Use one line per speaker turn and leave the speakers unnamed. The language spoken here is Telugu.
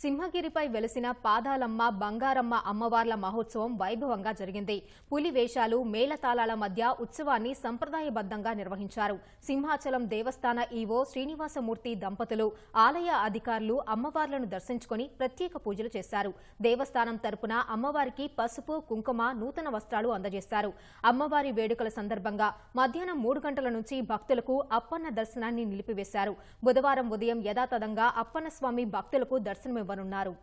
సింహగిరిపై వెలిసిన పాదాలమ్మ బంగారమ్మ అమ్మవార్ల మహోత్సవం వైభవంగా జరిగింది. పులి వేషాలు మేళతాళాల మధ్య ఉత్సవాన్ని సంప్రదాయబద్ధంగా నిర్వహించారు. సింహాచలం దేవస్థాన ఈవో శ్రీనివాసమూర్తి దంపతులు ఆలయ అధికారులు అమ్మవార్లను దర్శించుకుని ప్రత్యేక పూజలు చేశారు. దేవస్థానం తరపున అమ్మవారికి పసుపు కుంకుమ నూతన వస్త్రాలు అందజేశారు. అమ్మవారి వేడుకల సందర్భంగా మధ్యాహ్నం మూడు గంటల నుంచి భక్తులకు అప్పన్న దర్శనాన్ని నిలిపివేశారు. బుధవారం ఉదయం యథాతథంగా అప్పన్న స్వామి భక్తులకు దర్శనమివ్వనున్నారు ఇవ్వనున్నారు